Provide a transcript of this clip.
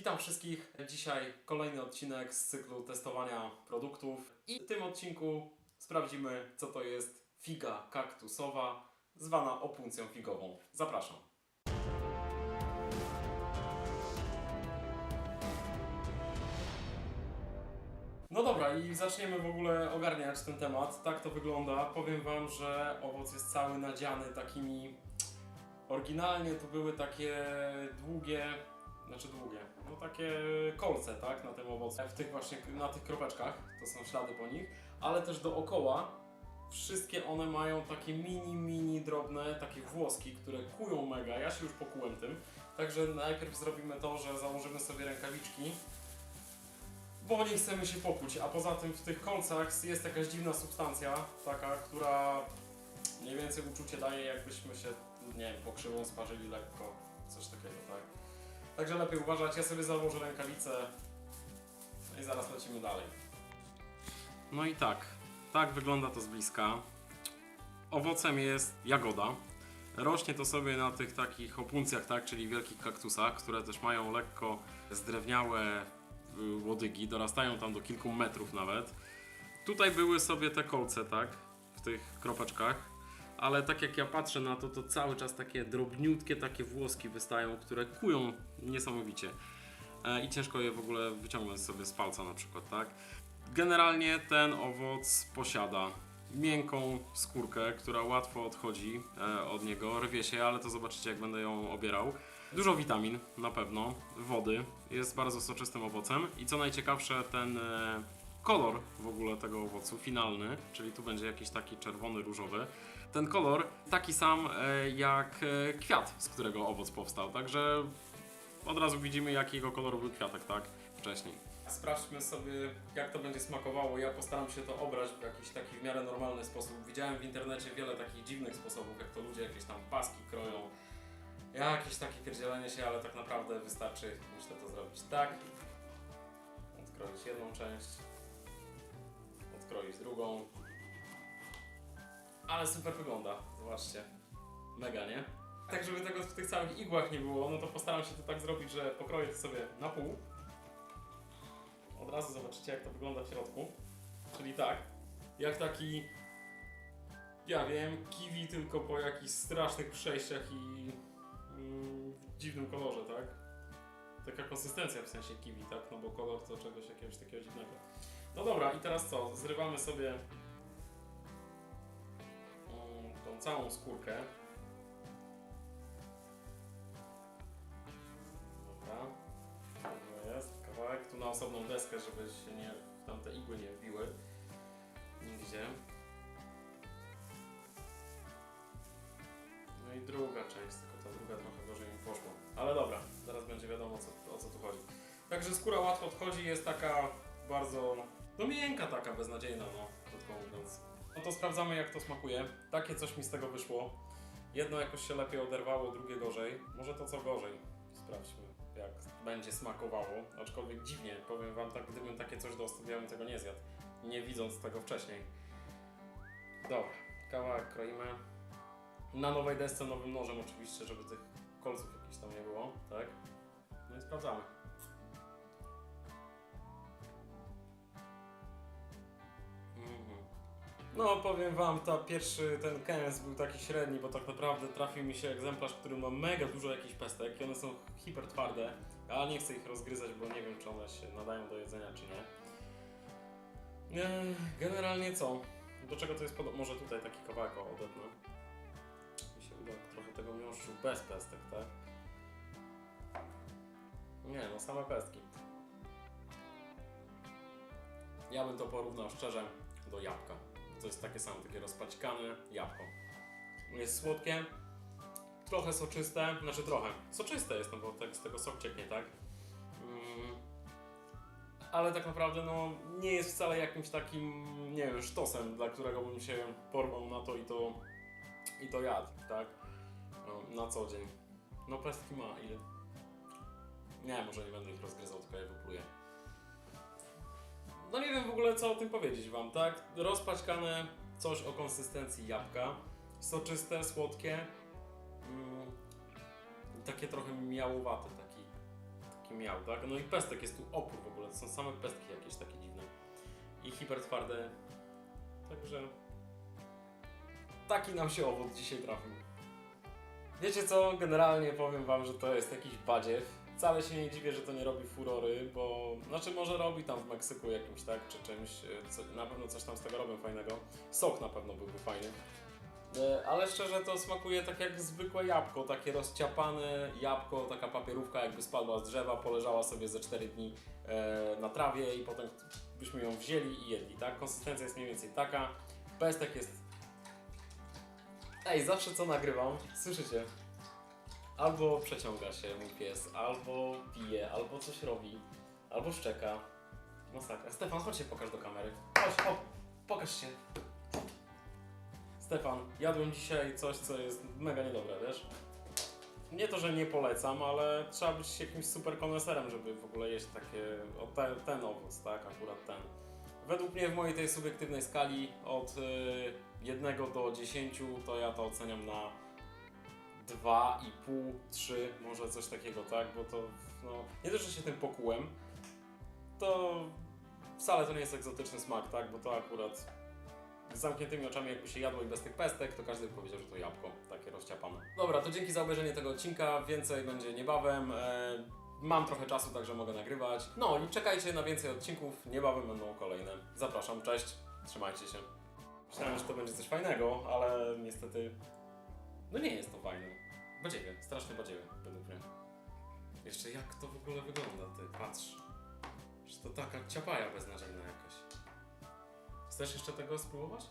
Witam wszystkich. Dzisiaj kolejny odcinek z cyklu testowania produktów. I w tym odcinku sprawdzimy, co to jest figa kaktusowa, zwana opuncją figową. Zapraszam. No dobra, i zaczniemy w ogóle ogarniać ten temat. Tak to wygląda. Powiem Wam, że owoc jest cały nadziany takimi. Oryginalnie to były takie długie, znaczy długie, no takie kolce, tak, na tym owocu. W tych właśnie, na tych kropeczkach, to są ślady po nich, ale też dookoła wszystkie one mają takie mini, mini, drobne, takie włoski, które kują mega. Ja się już pokułem tym. Także najpierw zrobimy to, że założymy sobie rękawiczki, bo nie chcemy się pokuć. A poza tym w tych kolcach jest jakaś dziwna substancja, taka, która mniej więcej uczucie daje, jakbyśmy się, nie wiem, pokrzywą sparzyli lekko, coś takiego, tak. Także lepiej uważać, ja sobie założę rękawice i zaraz lecimy dalej. No i tak, tak wygląda to z bliska. Owocem jest jagoda. Rośnie to sobie na tych takich opuncjach, tak, czyli wielkich kaktusach, które też mają lekko zdrewniałe y, łodygi, dorastają tam do kilku metrów nawet. Tutaj były sobie te kolce, tak, w tych kropeczkach, ale tak jak ja patrzę na to, to cały czas takie drobniutkie takie włoski wystają, które kują niesamowicie. E, I ciężko je w ogóle wyciągnąć sobie z palca na przykład, tak? Generalnie ten owoc posiada miękką skórkę, która łatwo odchodzi e, od niego, rwie się, ale to zobaczycie jak będę ją obierał. Dużo witamin, na pewno, wody, jest bardzo soczystym owocem i co najciekawsze ten e, kolor w ogóle tego owocu, finalny, czyli tu będzie jakiś taki czerwony, różowy. Ten kolor taki sam e, jak e, kwiat, z którego owoc powstał, także od razu widzimy jakiego koloru był kwiatek, tak? Wcześniej. Sprawdźmy sobie, jak to będzie smakowało. Ja postaram się to obrać w jakiś taki w miarę normalny sposób. Widziałem w internecie wiele takich dziwnych sposobów, jak to ludzie jakieś tam paski kroją. Jakieś takie pierdzielenie się, ale tak naprawdę wystarczy, myślę, to zrobić tak. Odkroić jedną część, odkroić drugą. Ale super wygląda, zobaczcie. Mega, nie? Tak, żeby tego w tych całych igłach nie było, no to postaram się to tak zrobić, że pokroję to sobie na pół. Od razu zobaczycie, jak to wygląda w środku. Czyli tak, jak taki, ja wiem, kiwi tylko po jakichś strasznych przejściach i mm, w dziwnym kolorze, tak? Taka konsystencja w sensie kiwi, tak? No bo kolor to czegoś jakiegoś takiego dziwnego. No dobra, i teraz co? Zrywamy sobie całą skórkę. Dobra. To jest kawałek tu na osobną deskę, żeby się nie, tam te igły nie wbiły. Nigdzie. No i druga część, tylko ta druga trochę gorzej mi poszła. Ale dobra, zaraz będzie wiadomo co, o co tu chodzi. Także skóra łatwo odchodzi, jest taka bardzo, no miękka taka, beznadziejna, no, krótko mówiąc. No to sprawdzamy jak to smakuje. Takie coś mi z tego wyszło. Jedno jakoś się lepiej oderwało, drugie gorzej. Może to co gorzej. Sprawdźmy jak będzie smakowało. Aczkolwiek dziwnie, powiem wam tak, gdybym takie coś dostał, ja bym tego nie zjadł. Nie widząc tego wcześniej. Dobra, kawałek kroimy. Na nowej desce, nowym nożem oczywiście, żeby tych kolców jakichś tam nie było, tak? No i sprawdzamy. No powiem wam, ta pierwszy ten kęs był taki średni, bo tak naprawdę trafił mi się egzemplarz, który ma mega dużo jakichś pestek i one są hiper twarde, ale nie chcę ich rozgryzać, bo nie wiem czy one się nadają do jedzenia czy nie. Eee, Generalnie co? Do czego to jest podobne? Może tutaj taki kawałek odetnę. Mi się uda trochę tego miąższu bez pestek, tak? Nie, no same pestki. Ja bym to porównał szczerze do jabłka. To jest takie samo, takie rozpaćkane jabłko. Jest słodkie, trochę soczyste, znaczy trochę. Soczyste jest, no bo tak, z tego sok cieknie, tak? Mm. Ale tak naprawdę no, nie jest wcale jakimś takim, nie wiem, sztosem, dla którego bym się porwał na to i to, i to jadł, tak? No, na co dzień. No pestki ma ile? Nie, może nie będę ich rozgryzał, tylko. No nie wiem w ogóle co o tym powiedzieć wam, tak? Rozpaćkane coś o konsystencji jabłka, soczyste, słodkie, mm, takie trochę miałowate, taki, taki miał, tak? No i pestek jest tu opór w ogóle, to są same pestki jakieś takie dziwne. I hipertwarde. Także taki nam się owoc dzisiaj trafił. Wiecie co, generalnie powiem wam, że to jest jakiś badziew. Wcale się nie dziwię, że to nie robi furory, bo znaczy może robi tam w Meksyku jakimś, tak, czy czymś, e, co, na pewno coś tam z tego robią fajnego. Sok na pewno byłby fajny. E, Ale szczerze to smakuje tak jak zwykłe jabłko, takie rozciapane jabłko, taka papierówka jakby spadła z drzewa, poleżała sobie ze 4 dni e, na trawie i potem byśmy ją wzięli i jedli, tak? Konsystencja jest mniej więcej taka. Pestek jest... Ej, zawsze co nagrywam, słyszycie? Albo przeciąga się mój pies, albo pije, albo coś robi, albo szczeka. Masakra. Stefan, chodź się pokaż do kamery. Chodź, hop, pokaż się. Stefan, jadłem dzisiaj coś, co jest mega niedobre, wiesz? Nie to, że nie polecam, ale trzeba być jakimś super koneserem, żeby w ogóle jeść takie, o te, ten owoc, tak, akurat ten. Według mnie w mojej tej subiektywnej skali od y, 1 do 10 to ja to oceniam na 2,5, 3, może coś takiego, tak, bo to, no, nie dość, że się tym pokułem, to wcale to nie jest egzotyczny smak, tak, bo to akurat z zamkniętymi oczami jakby się jadło i bez tych pestek, to każdy by powiedział, że to jabłko, takie rozciapane. Dobra, to dzięki za obejrzenie tego odcinka, więcej będzie niebawem. E, mam trochę czasu, także mogę nagrywać. No i czekajcie na więcej odcinków, niebawem będą kolejne. Zapraszam, cześć, trzymajcie się. Myślałem, że to będzie coś fajnego, ale niestety, no nie jest to fajne. Badziewie, strasznie badziewie, według mnie. Jeszcze jak to w ogóle wygląda, ty, patrz. Że to taka ciapaja beznadziejna jakaś. Chcesz jeszcze tego spróbować?